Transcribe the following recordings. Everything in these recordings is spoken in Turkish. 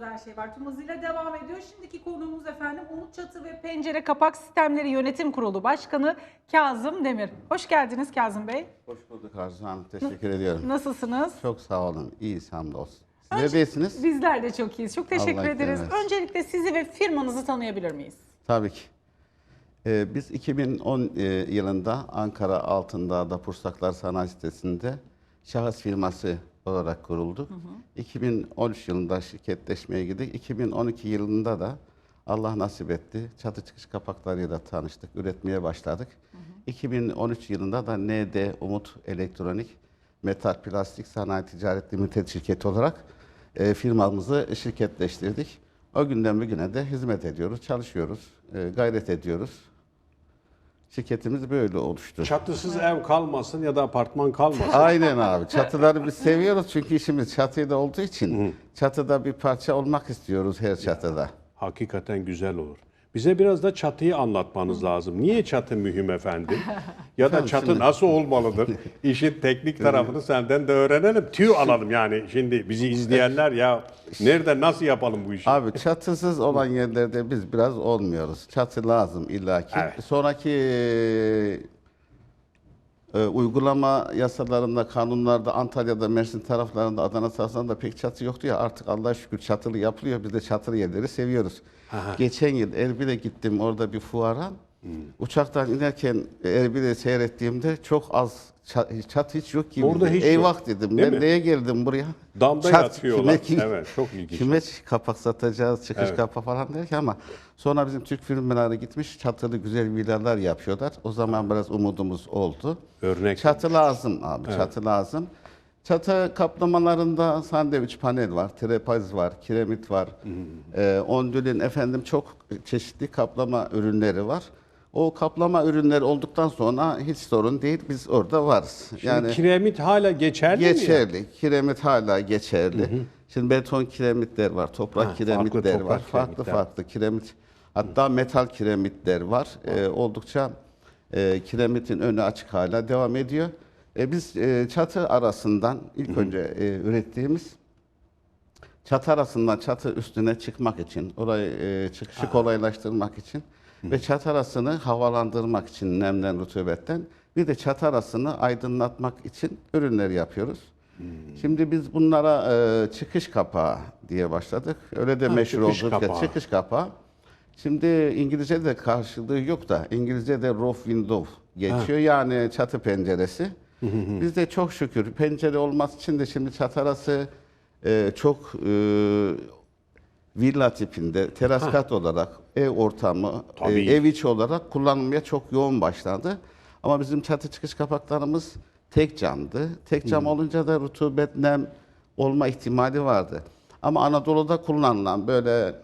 Burada her şey var. Tüm hızıyla devam ediyor. Şimdiki konuğumuz efendim Umut Çatı ve Pencere Kapak Sistemleri Yönetim Kurulu Başkanı Kazım Demir. Hoş geldiniz Kazım Bey. Hoş bulduk Arzu Hanım. Teşekkür ediyorum. Nasılsınız? Çok sağ olun. İyiyiz hamdolsun. Sizler de iyisiniz? Bizler de çok iyiyiz. Çok teşekkür Allah ederiz. eklemez. Öncelikle sizi ve firmanızı tanıyabilir miyiz? Tabii ki. Ee, biz 2010 e, yılında Ankara Altındağ'da Pursaklar Sanayi Sitesi'nde şahıs firması olarak kurulduk. 2013 yılında şirketleşmeye girdik. 2012 yılında da Allah nasip etti. Çatı çıkış kapaklarıyla tanıştık, üretmeye başladık. 2013 yılında da ND Umut Elektronik Metal Plastik Sanayi Ticaret Limited şirketi olarak e, firmamızı şirketleştirdik. O günden bugüne de hizmet ediyoruz, çalışıyoruz, e, gayret ediyoruz. Şirketimiz böyle oluştu. Çatısız ev kalmasın ya da apartman kalmasın. Aynen abi. Çatıları biz seviyoruz çünkü işimiz çatıyla olduğu için çatıda bir parça olmak istiyoruz her çatıda. Hakikaten güzel olur. Bize biraz da çatıyı anlatmanız lazım. Niye çatı mühim efendim? Ya da çatı nasıl olmalıdır? İşin teknik tarafını senden de öğrenelim. Tüy alalım yani. Şimdi bizi izleyenler ya nerede nasıl yapalım bu işi? Abi çatısız olan yerlerde biz biraz olmuyoruz. Çatı lazım illaki. Evet. Sonraki e, uygulama yasalarında, kanunlarda Antalya'da, Mersin taraflarında, Adana taraflarında pek çatı yoktu ya artık Allah'a şükür çatılı yapılıyor. Biz de çatılı yerleri seviyoruz. Geçen yıl Erbil'e gittim orada bir fuara. Hmm. Uçaktan inerken Erbil'i seyrettiğimde çok az ça- çatı hiç yok gibi. Orada hiç Eyvah yok. dedim. Değil ben mi? neye geldim buraya? Damda Çat- yatıyorlar. kime- kime- Evet, çok ilginç. Kime kapak satacağız, çıkış Evet. kapağı falan derken ama sonra bizim Türk firmaları gitmiş çatılı güzel villalar yapıyorlar. O zaman biraz umudumuz oldu. Örnek Çatı lazım abi, çatı lazım. Çatı kaplamalarında sandviç panel var, trapez var, kiremit var. Ee, ondülün efendim çok çeşitli kaplama ürünleri var. O kaplama ürünleri olduktan sonra hiç sorun değil. Biz orada varız. Şimdi kiremit hala geçerli mi? ya? Geçerli. Kiremit hala geçerli. Şimdi beton kiremitler var, toprak Ha, kiremitler farklı toprak var. Farklı kiremitler. farklı kiremit. Hatta metal kiremitler var. Ee, oldukça e, kiremitin önü açık hala devam ediyor. E, biz e, çatı arasından ilk önce e, ürettiğimiz çatı arasından çatı üstüne çıkmak için, orayı e, çıkışı kolaylaştırmak için ve çatı arasını havalandırmak için nemden, rutubetten bir de çatı arasını aydınlatmak için ürünler yapıyoruz. Şimdi biz bunlara e, çıkış kapağı diye başladık. Öyle de Ha, meşhur çıkış olduk ya kapağı. çıkış kapağı. Şimdi İngilizce'de karşılığı yok da İngilizce'de roof window geçiyor yani çatı penceresi. Biz de çok şükür pencere olması için de şimdi çatı arası e, çok e, villa tipinde teras kat olarak ev ortamı, e, Tabii. ev içi olarak kullanılmaya çok yoğun başlandı. Ama bizim çatı çıkış kapaklarımız tek camdı. Tek cam olunca da rutubet nem olma ihtimali vardı. Ama Anadolu'da kullanılan böyle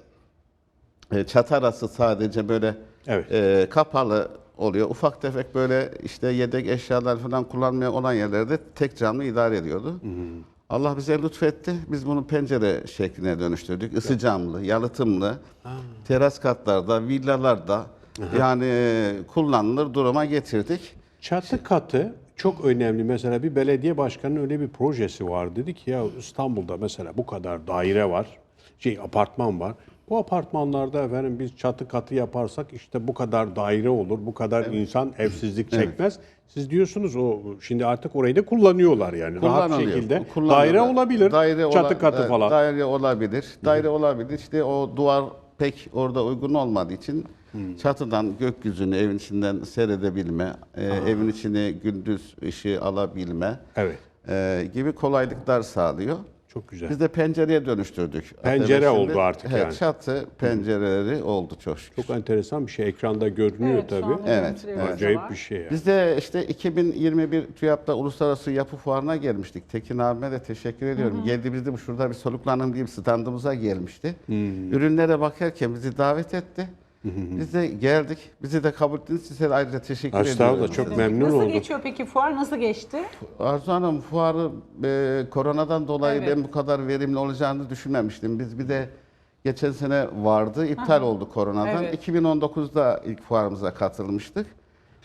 e, çatı arası sadece böyle Evet. e, kapalı oluyor. Ufak tefek böyle işte yedek eşyalar falan kullanmaya olan yerlerde tek camlı idare ediyordu. Allah bize lütfetti. Biz bunu pencere şekline dönüştürdük. Isı camlı, yalıtımlı, teras katlarda, villalarda yani e, kullanılır duruma getirdik. Çatı katı çok önemli. Mesela bir belediye başkanının öyle bir projesi var. Dedi ki ya İstanbul'da mesela bu kadar daire var, şey apartman var. Bu apartmanlarda efendim biz çatı katı yaparsak işte bu kadar daire olur, bu kadar insan evsizlik çekmez. Siz diyorsunuz o şimdi artık orayı da kullanıyorlar yani rahat şekilde. Daire olabilir, Daire çatı ola- katı evet, falan. Daire olabilir. Daire olabilir. İşte o duvar pek orada uygun olmadığı için çatıdan gökyüzünü evin içinden seyredebilme, e, evin içine gündüz ışığı alabilme Evet. e, gibi kolaylıklar sağlıyor. Çok güzel. Biz de pencereye dönüştürdük. Pencere oldu artık evet, yani. Çatı pencereleri oldu çok şükür. Çok enteresan bir şey. Ekranda görünüyor şu tabii. Evet, evet. Acayip var. bir şey yani. Biz de işte 2021 TÜYAP'ta Uluslararası Yapı Fuarı'na gelmiştik. Tekin abime de teşekkür ediyorum. Geldi biz de bu şurada bir soluklanım diye standımıza gelmişti. Ürünlere bakarken bizi davet etti. Biz de geldik. Bizi de kabul ettiniz. Size de ayrıca teşekkür Estağfurullah, ediyorum. çok size. memnun Nasıl oldum. geçiyor peki fuar? Nasıl geçti? Arzu Hanım fuarı e, koronadan dolayı Evet. ben bu kadar verimli olacağını düşünmemiştim. Biz bir de geçen sene vardı, iptal oldu koronadan. Evet. 2019'da ilk fuarımıza katılmıştık.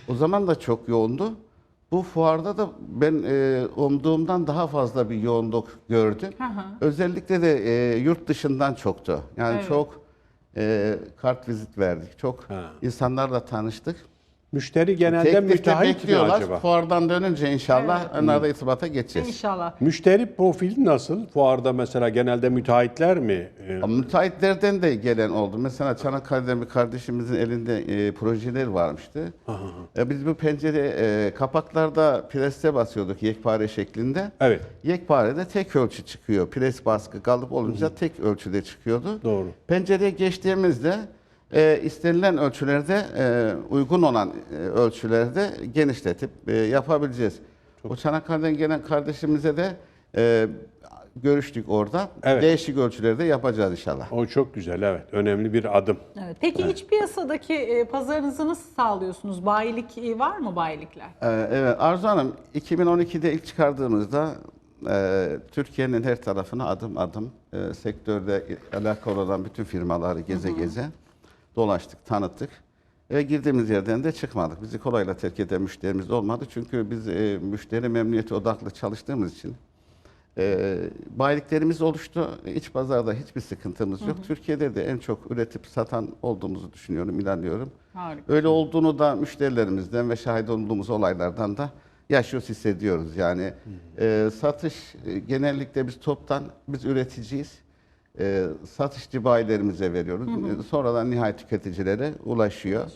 O zaman da çok yoğundu. Bu fuarda da ben e, umduğumdan daha fazla bir yoğunluk gördüm. Özellikle de e, yurt dışından çoktu. Yani Evet. çok e, kart vizit verdik. Çok Ha. insanlarla tanıştık. Müşteri genelde Tek tek de müteahhit mi bekliyorlar. acaba? Fuardan dönünce inşallah onlarla irtibata geçeceğiz. İnşallah. Müşteri profili nasıl? Fuarda mesela genelde müteahhitler mi? Ee, Ama Müteahhitlerden de gelen oldu. Mesela Çanakkale'den bir kardeşimizin elinde e, projeler varmıştı. E, biz bu pencere e, kapaklarda preste basıyorduk yekpare şeklinde. Evet. Yekparede tek ölçü çıkıyor. Pres baskı kalıp olunca tek ölçüde çıkıyordu. Doğru. Pencereye geçtiğimizde e, istenilen ölçülerde e, uygun olan e, ölçülerde genişletip e, yapabileceğiz. O Çanakkale'den gelen kardeşimize de e, görüştük orada. Evet. Değişik ölçülerde yapacağız inşallah. O çok güzel evet. Önemli bir adım. Evet. Peki iç piyasadaki e, pazarınızı nasıl sağlıyorsunuz? Bayilik e, var mı bayilikler? Ee, evet Arzu Hanım 2012'de ilk çıkardığımızda e, Türkiye'nin her tarafına adım adım e, sektörde alakalı olan bütün firmaları geze geze dolaştık, tanıttık. Ve girdiğimiz yerden de çıkmadık. Bizi kolayla terk eden müşterimiz olmadı. Çünkü biz e, müşteri memnuniyeti odaklı çalıştığımız için e, bayiliklerimiz oluştu. İç pazarda hiçbir sıkıntımız yok. Türkiye'de de en çok üretip satan olduğumuzu düşünüyorum, inanıyorum. Harika. Öyle olduğunu da müşterilerimizden ve şahit olduğumuz olaylardan da yaşıyoruz, hissediyoruz. Yani e, satış e, genellikle biz toptan, biz üreticiyiz. E, satışçı bayilerimize veriyoruz. E, Sonradan nihayet tüketicilere ulaşıyor.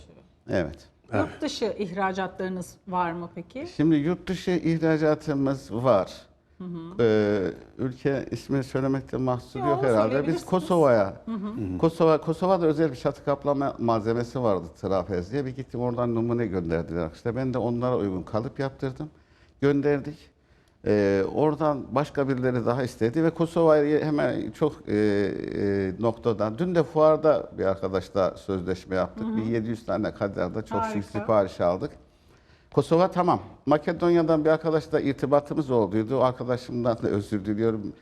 Evet. Yurt dışı ihracatlarınız var mı peki? Şimdi yurt dışı ihracatımız var. Ee, ülke ismi söylemekte mahsur Yo, yok herhalde. Biz. Kosova'ya, Kosova, Kosova'da özel bir çatı kaplama malzemesi vardı trapez diye. Bir gittim oradan numune gönderdiler. İşte ben de onlara uygun kalıp yaptırdım. Gönderdik. Ee, oradan başka birileri daha istedi ve Kosova'yı hemen çok e, e, noktadan. Dün de fuarda bir arkadaşla sözleşme yaptık. Bir 700 tane kadar da çok Harika. sipariş aldık. Kosova tamam. Makedonya'dan bir arkadaşla irtibatımız olduydu. O arkadaşımdan da özür diliyorum.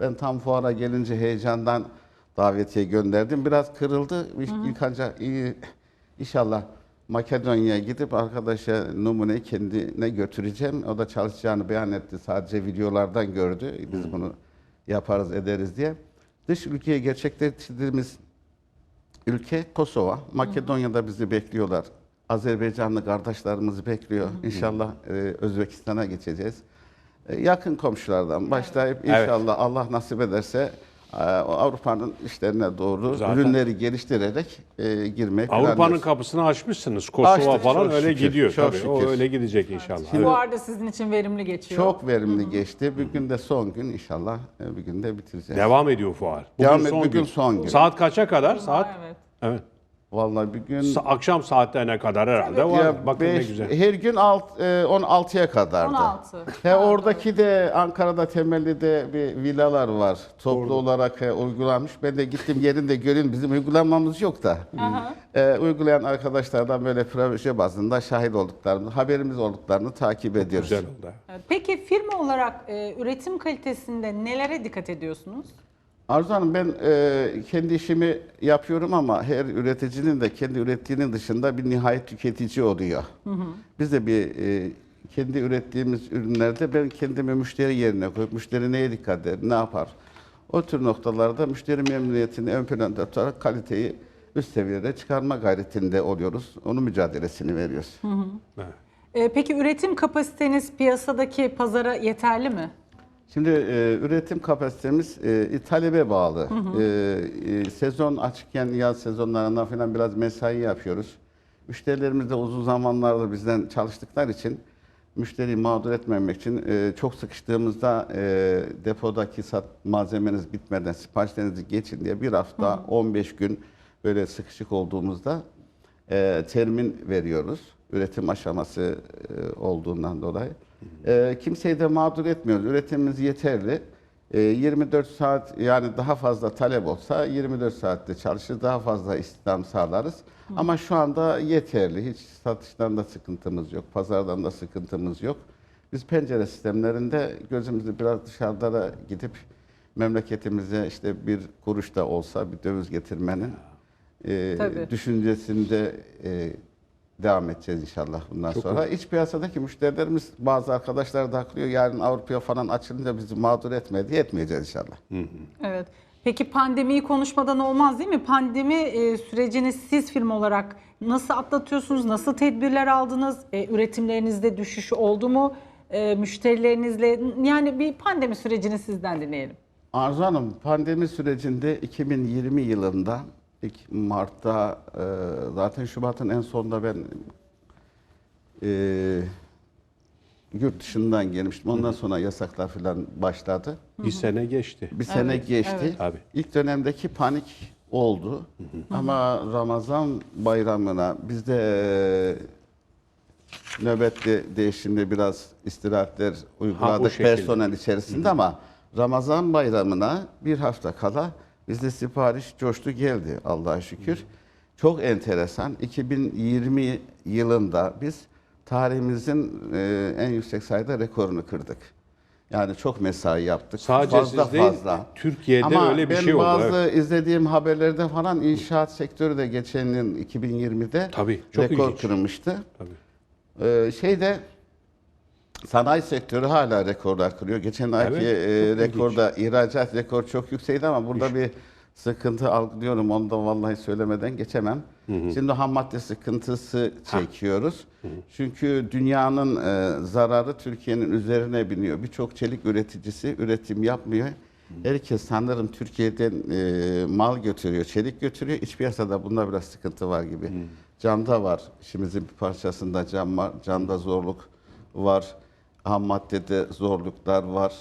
Ben tam fuara gelince heyecandan davetiye gönderdim. Biraz kırıldı. İlk, ilk ancak iyi, inşallah Makedonya'ya gidip arkadaşa numuneyi kendine götüreceğim. O da çalışacağını beyan etti. Sadece videolardan gördü. Biz bunu yaparız ederiz diye. Dış ülkeye gerçekleştirdiğimiz ülke Kosova. Makedonya'da bizi bekliyorlar. Azerbaycanlı kardeşlerimizi bekliyor. İnşallah e, Özbekistan'a geçeceğiz. E, yakın komşulardan başlayıp Evet. inşallah Allah nasip ederse Avrupa'nın işlerine doğru Zaten- ürünleri geliştirerek e, girmeyi Avrupa'nın kapısını açmışsınız. Kosova Açtık, falan çok öyle şükür, gidiyor çok tabii. O şükür. öyle gidecek inşallah. Evet. Bu arada sizin için verimli geçiyor. Çok verimli geçti. Bir gün de son gün inşallah e, bir gün de bitireceğiz. Devam ediyor fuar. Bugün Devam son bugün gün. son gün. Saat kaça kadar? Saat? Evet. Evet. Vallahi bir gün Sa- akşam saatlerine kadar herhalde var. Ya Bakın ne beş- güzel. Her gün alt, e, 16'ya kadardı. 16. He, oradaki de Ankara'da temelli de bir villalar var. Toplu olarak he, uygulanmış. Ben de gittim yerinde göreyim. Bizim uygulamamız yok da. E, uygulayan arkadaşlardan böyle proje bazında şahit olduklarını, haberimiz olduklarını takip ediyoruz. Güzel oldu. Peki firma olarak e, üretim kalitesinde nelere dikkat ediyorsunuz? Arzu Hanım ben e, kendi işimi yapıyorum ama her üreticinin de kendi ürettiğinin dışında bir nihayet tüketici oluyor. Biz de bir e, kendi ürettiğimiz ürünlerde ben kendimi müşteri yerine koyup müşteri neye dikkat eder, ne yapar? O tür noktalarda müşteri memnuniyetini ön planda tutarak kaliteyi üst seviyede çıkarma gayretinde oluyoruz. Onun mücadelesini veriyoruz. Evet. E, peki üretim kapasiteniz piyasadaki pazara yeterli mi? Şimdi e, üretim kapasitemiz e, talebe bağlı. E, e, sezon açıkken yaz sezonlarında falan biraz mesai yapıyoruz. Müşterilerimiz de uzun zamanlardır bizden çalıştıkları için müşteriyi mağdur etmemek için e, çok sıkıştığımızda e, depodaki sat, malzemeniz bitmeden siparişlerinizi geçin diye bir hafta 15 gün böyle sıkışık olduğumuzda e, termin veriyoruz. Üretim aşaması e, olduğundan dolayı. E, kimseyi de mağdur etmiyoruz. Üretimimiz yeterli. E, 24 saat yani daha fazla talep olsa 24 saatte çalışır, daha fazla istihdam sağlarız. Ama şu anda yeterli. Hiç satıştan da sıkıntımız yok, pazardan da sıkıntımız yok. Biz pencere sistemlerinde gözümüzü biraz dışarıda gidip memleketimize işte bir kuruş da olsa bir döviz getirmenin e, Tabii. düşüncesinde e, devam edeceğiz inşallah bundan sonra. İç piyasadaki müşterilerimiz bazı arkadaşlar da haklıyor. Yarın Avrupa'ya falan açılınca bizi mağdur etmeye diye etmeyeceğiz inşallah. Evet. Peki pandemiyi konuşmadan olmaz değil mi? Pandemi e, sürecini siz firma olarak nasıl atlatıyorsunuz? Nasıl tedbirler aldınız? E, üretimlerinizde düşüş oldu mu? E, müşterilerinizle yani bir pandemi sürecini sizden dinleyelim. Arzu Hanım pandemi sürecinde 2020 yılında ilk Mart'ta e, zaten Şubat'ın en sonunda ben e, yurt dışından gelmiştim. Ondan sonra yasaklar falan başladı. Bir sene geçti. Bir sene Evet, geçti. evet. Tabii. İlk dönemdeki panik oldu. Ama Ramazan bayramına bizde e, nöbetli değişimde biraz istirahatler uyguladık şekilde. personel içerisinde ama Ramazan bayramına bir hafta kala bizde sipariş coştu geldi Allah'a şükür. Çok enteresan. 2020 yılında biz tarihimizin e, en yüksek sayıda rekorunu kırdık. Yani çok mesai yaptık. Sadece fazla siz değil, fazla. Türkiye'de Ama öyle bir ben şey oldu, bazı izlediğim haberlerde falan inşaat sektörü de geçen yıl 2020'de Tabii, çok rekor ilginç. kırmıştı. Tabii. Ee, şeyde sanayi sektörü hala rekorlar kırıyor. Geçen ayki Evet, e, rekorda ihracat rekor çok yüksekti ama burada bir sıkıntı algılıyorum. Onu da vallahi söylemeden geçemem. Şimdi ham madde sıkıntısı çekiyoruz. Çünkü dünyanın e, zararı Türkiye'nin üzerine biniyor. Birçok çelik üreticisi üretim yapmıyor. Herkes sanırım Türkiye'den e, mal götürüyor, çelik götürüyor. İç piyasada bunda biraz sıkıntı var gibi. Camda var. İşimizin bir parçasında cam var. Camda zorluk var. Ham maddede zorluklar var.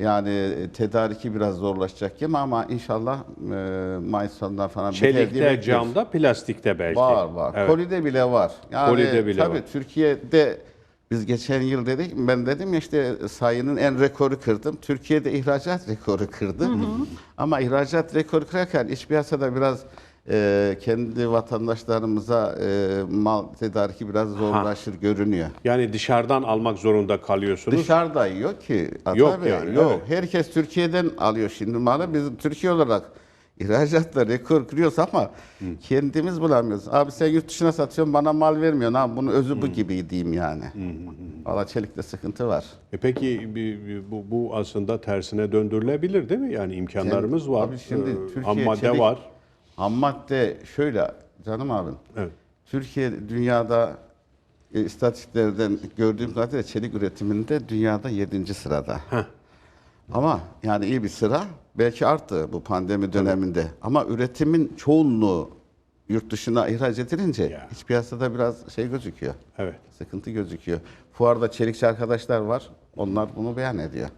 Yani e, tedariki biraz zorlaşacak gibi ama inşallah e, Mayıs sonundan falan biter diye Çelikte, bekliyoruz. camda, plastikte belki. Var var. Evet. Kolide bile var. Yani Kolide bile tabii var. Türkiye'de biz geçen yıl dedik ben dedim ya işte sayının en rekoru kırdım. Türkiye'de ihracat rekoru kırdı. Ama ihracat rekoru kırarken iç piyasada biraz e, kendi vatandaşlarımıza e, mal tedariki biraz zorlaşır görünüyor. Yani dışarıdan almak zorunda kalıyorsunuz. Dışarıda yok ki. Ata Yok Bey, yani, Yok. Herkes Türkiye'den alıyor şimdi malı. Biz Türkiye olarak ihracatta rekor kırıyoruz ama kendimiz bulamıyoruz. Abi sen yurt dışına satıyorsun bana mal vermiyorsun. Abi bunun özü bu gibi diyeyim yani. Valla çelikte sıkıntı var. E peki bu, bu aslında tersine döndürülebilir değil mi? Yani imkanlarımız var. abi şimdi Ee, Türkiye ham madde çelik- var. Ham madde şöyle canım abim. Evet. Türkiye dünyada e, istatistiklerden gördüğüm kadarıyla çelik üretiminde dünyada 7. sırada. Ama yani iyi bir sıra. Belki arttı bu pandemi döneminde. Ama üretimin çoğunluğu yurt dışına ihraç edilince Ya. iç piyasada biraz şey gözüküyor. Evet. Sıkıntı gözüküyor. Fuarda çelikçi arkadaşlar var. Onlar bunu beyan ediyor.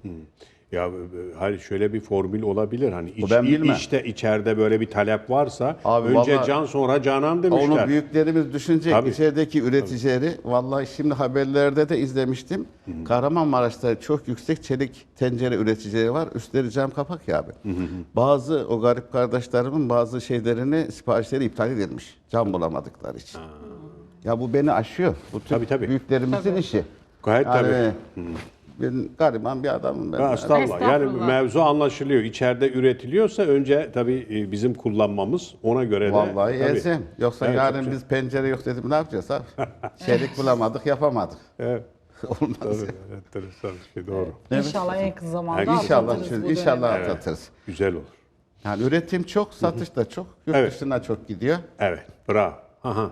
Ya e, hayır şöyle bir formül olabilir. Hani iç, ben bilmem. işte içeride böyle bir talep varsa Abi önce vallahi- can sonra canan demişler. Onu büyüklerimiz düşünecek. Tabii. içerideki üreticileri. Vallahi şimdi haberlerde de izlemiştim. Kahramanmaraş'ta çok yüksek çelik tencere üreticileri var. Üstleri cam kapak ya abi. Bazı o garip kardeşlerimin bazı şeylerini siparişleri iptal edilmiş. Cam bulamadıkları için. Ya bu beni aşıyor. Bu Tabii, tabii. büyüklerimizin işi. Gayet tabii. Ben gariban bir adamım ben. Ha, Estağfurullah. Yani Estağfurullah. mevzu anlaşılıyor. İçeride üretiliyorsa önce tabii e, bizim kullanmamız ona göre de. Vallahi tabii. elzem. Yoksa Evet, yarın biz pencere yok dedim ne yapacağız abi? Çelik bulamadık yapamadık. Evet. Olmaz. Tabii, enteresan bir şey doğru. İnşallah en kısa zamanda Yani İnşallah atlatırız bu inşallah dönemi. atlatırız. Güzel olur. Yani üretim çok, satış da çok, yurt Evet. dışına çok gidiyor. Evet, bravo. Aha.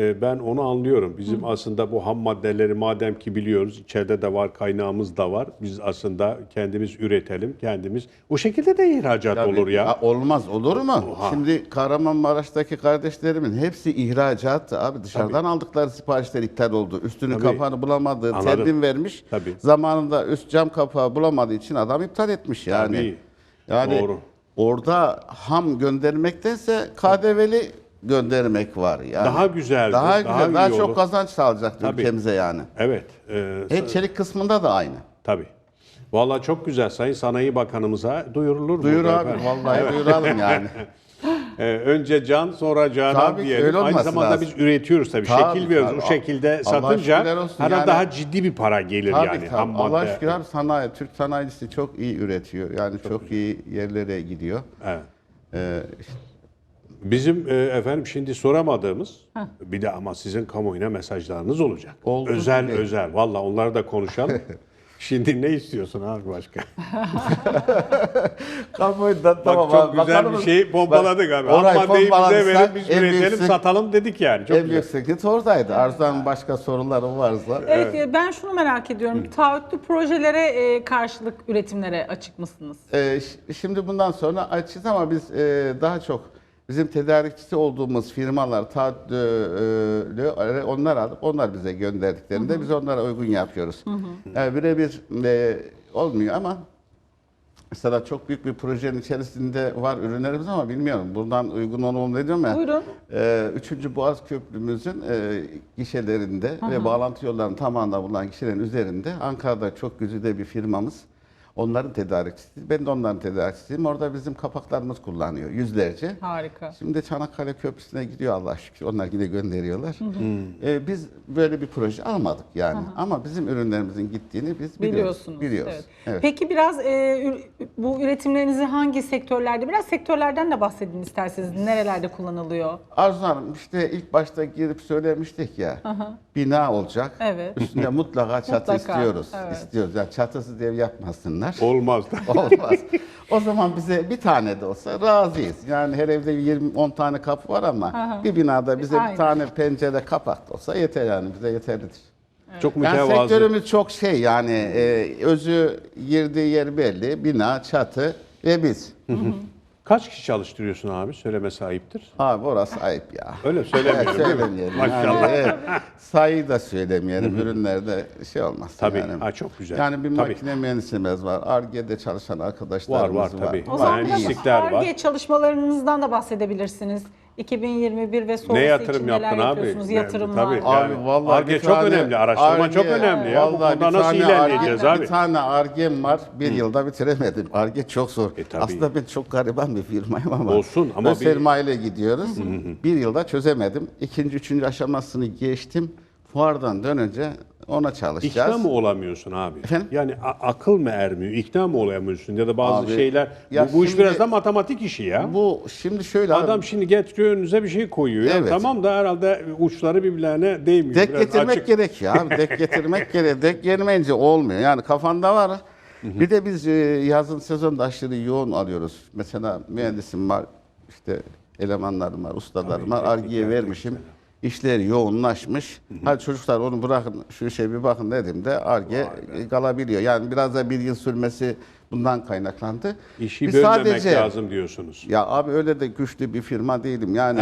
Ee, Ben onu anlıyorum. Bizim aslında bu ham maddeleri madem ki biliyoruz, içeride de var, kaynağımız da var. Biz aslında kendimiz üretelim, kendimiz. O şekilde de ihracat olur ya. Olmaz olur mu? Şimdi Kahramanmaraş'taki kardeşlerimin hepsi ihracat. Abi dışarıdan aldıkları siparişler iptal oldu. Üstünün Tabii. kapağını bulamadığı, Anladım. vermiş. Tabii. Zamanında üst cam kapağı bulamadığı için adam iptal etmiş yani. Tabii. Yani Doğru. orada ham göndermektense KDV'li göndermek var yani. Daha güzeldir, Daha daha güzel, iyi daha, olur. çok kazanç sağlayacaktır Tabii. ülkemize yani. Evet. e, E, çelik kısmında da aynı. tabii. Vallahi çok güzel. Sayın Sanayi Bakanımıza duyurulur. Duyur burada abi, efendim. vallahi duyuralım yani. Ee, önce can sonra canan Tabii ki, diyelim. öyle Aynı olması zamanda lazım. biz üretiyoruz tabii. Tabii, Şekil veriyoruz. tabii. O şekilde Allah satınca olsun hani yani. daha ciddi bir para gelir Tabii yani. tabii. Ham Allah madde. şükür abi sanayi, Türk sanayicisi çok iyi üretiyor. Yani çok, iyi yerlere gidiyor. Evet. Ee, işte Bizim e, efendim şimdi soramadığımız bir de ama sizin kamuoyuna mesajlarınız olacak. Oldu özel tabii. özel. Valla onları da konuşalım. şimdi ne istiyorsun abi başka? Kamuoyunda Bak çok güzel bir şey pompaladık abi. Ham Orayı maddeyi bize verin biz üretelim satalım dedik yani. Çok en güzel. büyük sıkıntı oradaydı. Arzu'nun başka soruları varsa. Evet, e, ben şunu merak ediyorum. Taahhütlü projelere e, karşılık üretimlere açık mısınız? Ş- şimdi bundan sonra açacağız ama biz e, daha çok bizim tedarikçisi olduğumuz firmalar taahhütlü onlar alıp onlar bize gönderdiklerinde biz onlara uygun yapıyoruz. Yani birebir e, olmuyor ama mesela çok büyük bir projenin içerisinde var ürünlerimiz ama bilmiyorum. Buradan uygun olmam ne diyorum ya. Buyurun. Ee, Üçüncü Boğaz Köprümüzün e, gişelerinde ve bağlantı yollarının tamamında bulunan gişelerin üzerinde Ankara'da çok güzide bir firmamız. Onların tedarikçisi. Ben de onların tedarikçisiyim. Orada bizim kapaklarımız kullanıyor yüzlerce. Harika. Şimdi Çanakkale Köprüsü'ne gidiyor Allah şükür. Onlar yine gönderiyorlar. Ee, biz böyle bir proje almadık yani. Ama bizim ürünlerimizin gittiğini biz biliyoruz. Biliyorsunuz. Biliyoruz. Evet. Evet. Peki biraz e, bu üretimlerinizi hangi sektörlerde, biraz sektörlerden de bahsedin isterseniz. Nerelerde kullanılıyor? Arzu Hanım işte ilk başta girip söylemiştik ya. Bina olacak. Evet. Üstünde mutlaka çatı Mutlaka, istiyoruz. evet. İstiyoruz. Yani çatısız ev yapmasınlar. Olmaz da. Olmaz. o zaman bize bir tane de olsa razıyız. Yani her evde 20 10 tane kapı var ama bir binada bize Aynen. bir tane pencere kapak da olsa yeter yani bize yeterlidir. Çok Yani mütevazı. sektörümüz çok şey yani e, özü girdiği yer belli. Bina, çatı ve biz. Kaç kişi çalıştırıyorsun abi? Söyleme sahiptir. Abi orası ayıp ya. Öyle söylemiyorum değil mi? Söylemeyelim. Maşallah. Yani, evet, sayıyı da söylemeyelim. Ürünlerde şey olmaz. Tabii. Yani. Ha, çok güzel. Yani bir Tabii. makine mühendisimiz var. Ar-Ge'de çalışan Var arkadaşlarımız var tabii. O zaman biraz var. ARGE çalışmalarınızdan da bahsedebilirsiniz. 2021 ve sonrası Ne yatırım için neler yaptın abi? yapıyorsunuz? Yatırımlar. tabii. Abi Yani vallahi Ar-Ge bir çok tane önemli, araştırma Ar-Ge- çok önemli ya. Bu vallahi konuda bir nasıl tane ilerleyeceğiz Ar-Ge- abi? Bir tane Arge'm var. Bir yılda bitiremedim. Arge çok zor. E, tabii. Aslında ben çok gariban bir firmayım ama. Olsun ama bir- sermayeyle gidiyoruz. bir yılda çözemedim. İkinci, üçüncü aşamasını geçtim. Fuardan dönünce ona çalışacağız. İkna mı olamıyorsun abi? Efendim? Yani akıl mı ermiyor? İkna mı olamıyorsun? Ya da bazı Abi, şeyler. ya bu, bu iş biraz da matematik işi ya. Bu şimdi şöyle abi, Adam şimdi getiriyor önünüze bir şey koyuyor. Ya Evet. Tamam da herhalde uçları birbirlerine değmiyor. Dek Biraz getirmek açık. gerekiyor abi. Dek getirmek gerekiyor. Dek gelmeyince olmuyor. Yani kafanda var. Bir de biz e, yazın sezonda aşırı yoğun alıyoruz. Mesela mühendisim var, işte elemanlarım var, ustalarım var. Argiye vermişim. İşler yoğunlaşmış. Hadi çocuklar onu bırakın, şu işe bir bakın dediğimde Arge kalabiliyor. Yani biraz da bir yıl sürmesi bundan kaynaklandı. İşi Biz bölmemek lazım diyorsunuz. ya abi öyle de güçlü bir firma değilim. Yani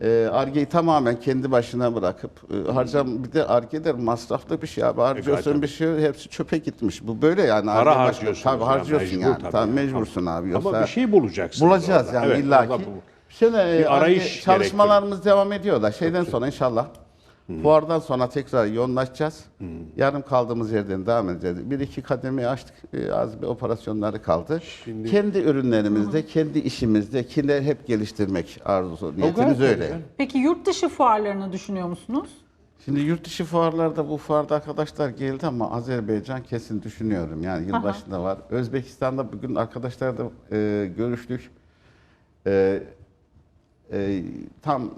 Evet. e, tamamen kendi başına bırakıp e, harcam bir de Arge'de masraflı bir şey abi. Harcıyorsun tabii. bir şey hepsi çöpe gitmiş. Bu böyle yani. Para Arge harcıyorsunuz Tabii harcıyorsun mecbur yani. tabii. Tabii, mecbursun abi. Yoksa Ama bir şey bulacaksınız. bulacağız orada. yani Evet, illaki. Şöyle e, Bir arayış Ar-Ge çalışmalarımız devam ediyor da şeyden sonra inşallah Fuardan sonra tekrar yoğunlaşacağız. Yarım kaldığımız yerden devam edeceğiz. Bir iki kademe açtık. e, Az bir operasyonları kaldı. Şimdi- kendi ürünlerimizde, kendi işimizde kinder hep geliştirmek arzusu. Niyetimiz öyle. güzel. Peki yurt dışı fuarlarını düşünüyor musunuz? Şimdi yurt dışı fuarlarda bu fuarda arkadaşlar geldi ama Azerbaycan kesin düşünüyorum. Yani yılbaşında var. Özbekistan'da bugün arkadaşlarla e, görüştük. E, e, tam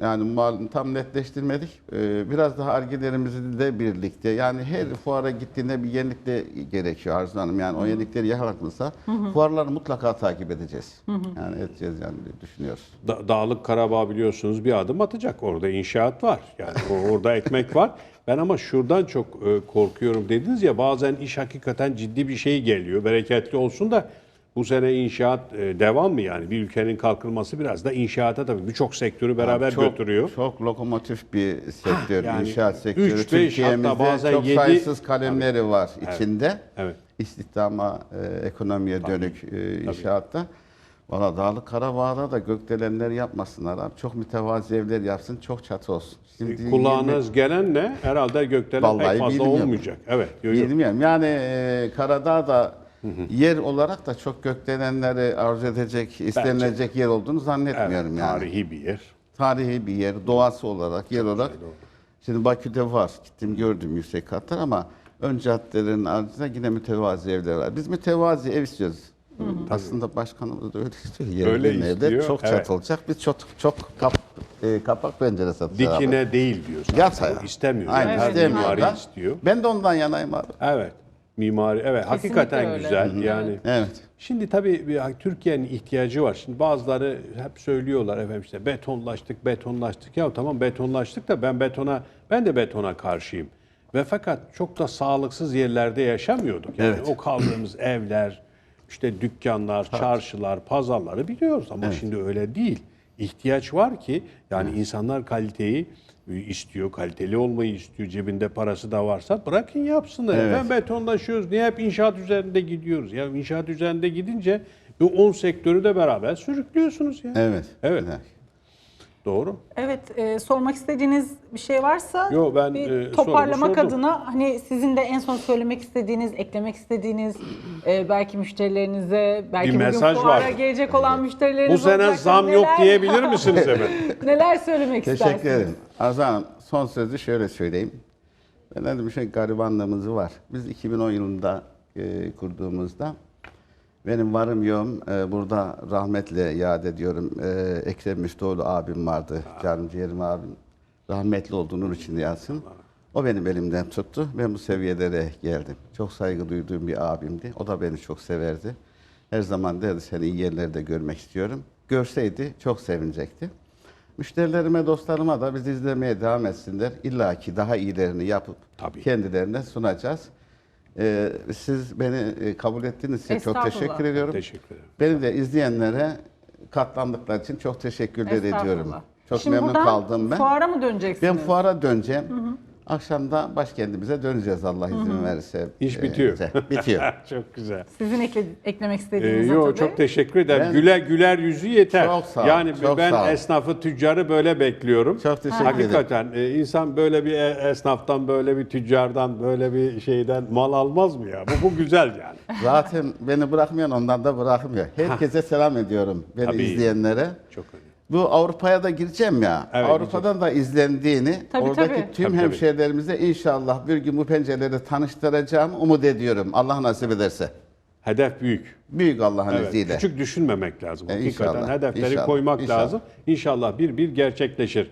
yani tam netleştirmedik. E, biraz daha argelerimizle de birlikte. Yani her fuara gittiğinde bir yenilik de gerekiyor Arzu Hanım. Yani o yenilikleri yakalanırsa fuarları mutlaka takip edeceğiz. Yani edeceğiz yani düşünüyoruz. Da- Dağlık Karabağ biliyorsunuz bir adım atacak. Orada inşaat var. Yani o- orada ekmek var. Ben ama şuradan çok e, korkuyorum dediniz ya bazen iş hakikaten ciddi bir şey geliyor. Bereketli olsun da bu sene inşaat e, devam mı yani? Bir ülkenin kalkınması biraz da inşaata tabii birçok sektörü beraber çok, götürüyor. Çok lokomotif bir sektör, yani inşaat sektörü. üç, beş, Türkiye'mizde hatta bazen çok yedi- sayısız kalemleri var içinde. Evet. İstihdama, e, ekonomiye dönük e, inşaatta. Valla Dağlık Karabağ'da da gökdelenler yapmasınlar abi. Çok mütevazi evler yapsın, çok çatı olsun. Şimdi Kulağınız gelen ne? Herhalde gökdelen Vallahi pek fazla bilmiyorum. olmayacak. Evet. yo- yo. Bilmiyorum. Yani e, Karadağ'da yer olarak da çok gökdelenleri arzu edecek, istenilecek yer olduğunu Evet, zannetmiyorum yani. Tarihi bir yer. tarihi bir yer, doğası olarak, yer olarak. Şimdi Bakü'de var, gittim gördüm yüksek katlar ama ön caddelerin ardında yine mütevazi evler var. Biz mütevazi ev istiyoruz. Aslında başkanımız da öyle istiyor. Öyle evde istiyor, çok evet. çat olacak. Biz çok çok kap, e, kapak pencere satacağız. abi. Dikine değil diyor. zaten. Yatay. O istemiyor. Aynen, Yani her istemiyor da. istiyor. Ben de ondan yanayım abi. Evet. Mimari evet hakikaten öyle. güzel. Yani Evet. Şimdi tabii bir- Türkiye'nin ihtiyacı var. Şimdi bazıları hep söylüyorlar efendim işte betonlaştık, betonlaştık. Ya tamam betonlaştık da ben betona ben de betona karşıyım. Ve fakat çok da sağlıksız yerlerde yaşamıyorduk. Yani Evet. o kaldığımız evler, işte dükkanlar, çarşılar, pazarları biliyoruz ama şimdi öyle değil. İhtiyaç var ki yani insanlar kaliteyi istiyor, kaliteli olmayı istiyor. Cebinde parası da varsa bırakın yapsınlar. Evet. Ben betonlaşıyoruz. Niye hep inşaat üzerinde gidiyoruz? Ya inşaat üzerinde gidince bu 10 sektörü de beraber sürüklüyorsunuz ya. Evet. Evet. Doğru. Evet, e, sormak istediğiniz bir şey varsa Yo, ben, bir e, toparlamak sorumu sordum. adına hani sizin de en son söylemek istediğiniz, eklemek istediğiniz e, belki müşterilerinize, belki Bir bugün mesaj fuara var. gelecek olan müşterileriniz Bu sene olacak. zam yok Neler- diyebilir misiniz hemen? Neler söylemek Teşekkür istersiniz? ederim. Arzu Hanım son sözü şöyle söyleyeyim. Ben dedim şey garibanlığımız var. Biz 2010 yılında e, kurduğumuzda benim varım yoğum e, burada rahmetle yad ediyorum. E, Ekrem Müftüoğlu abim vardı. Canım ciğerim abim. Rahmetli olduğu nur içinde yatsın. O benim elimden tuttu. Ben bu seviyelere geldim. Çok saygı duyduğum bir abimdi. O da beni çok severdi. Her zaman derdi seni iyi yerlerde görmek istiyorum. Görseydi çok sevinecekti. Müşterilerime, dostlarıma da bizi izlemeye devam etsinler. İlla ki daha iyilerini yapıp Tabii. kendilerine sunacağız. Ee, siz beni e, kabul ettiğiniz için çok Estağfurullah. teşekkür ediyorum. Teşekkür ederim. Beni de izleyenlere katlandıkları için çok teşekkürler Estağfurullah. ediyorum. Çok Şimdi memnun buradan kaldım ben. Fuara mı döneceksiniz? Ben fuara döneceğim. Akşam da başkentimize döneceğiz Allah izin verirse. İş Ee, bitiyor. bize. Bitiyor. çok güzel. Sizin ekle- eklemek Ee, istediğiniz yo, Ata Bey? çok teşekkür ederim. Ben- Güler güler yüzü yeter. Çok sağ ol, Yani çok ben sağ ol. esnafı, tüccarı böyle bekliyorum. Çok teşekkür Hakikaten e, insan böyle bir e- esnaftan, böyle bir tüccardan, böyle bir şeyden mal almaz mı ya? Bu, bu güzel yani. Zaten beni bırakmayan ondan da bırakmıyor. Herkese selam ediyorum beni Tabii. izleyenlere. Çok önemli. Bu Avrupa'ya da gireceğim ya. Evet, Avrupa'dan da izlendiğini Tabii, oradaki tabii. tüm Tabii, tabii. hemşehrilerimize inşallah bir gün bu pencereleri tanıştıracağım. Umut ediyorum. Allah nasip ederse. Hedef büyük. Büyük Allah'ın Evet, izniyle. küçük düşünmemek lazım. E, Hakikaten inşallah, hedefleri inşallah, koymak inşallah. lazım. İnşallah bir bir gerçekleşir.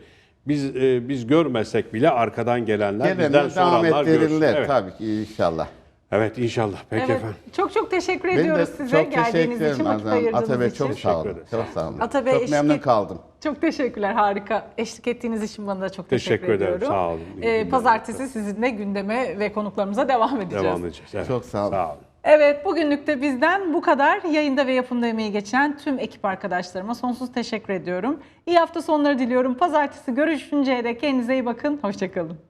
Biz e, biz görmesek bile arkadan gelenler bizden Gelenler devam soranlar görsün. ettirirler Evet. tabii ki inşallah. Evet inşallah. Peki Evet. efendim. Çok çok teşekkür Ben de ediyoruz size çok geldiğiniz için, vakit ayırdığınız Atabey için. çok sağ olun. Teşekkür Çok sağ olun. Atabey, çok eşlik memnun et- kaldım. Çok teşekkürler, harika. Eşlik ettiğiniz için bana da çok teşekkür, Teşekkür ederim, ediyorum. sağ olun. Ee, pazartesi sizinle gündeme ve konuklarımıza devam edeceğiz. Devam edeceğiz. Evet. Çok sağ olun. Sağ olun. Evet, bugünlük de bizden bu kadar. Yayında ve yapımda emeği geçen tüm ekip arkadaşlarıma sonsuz teşekkür ediyorum. İyi hafta sonları diliyorum. Pazartesi görüşünceye dek kendinize iyi bakın. Hoşçakalın.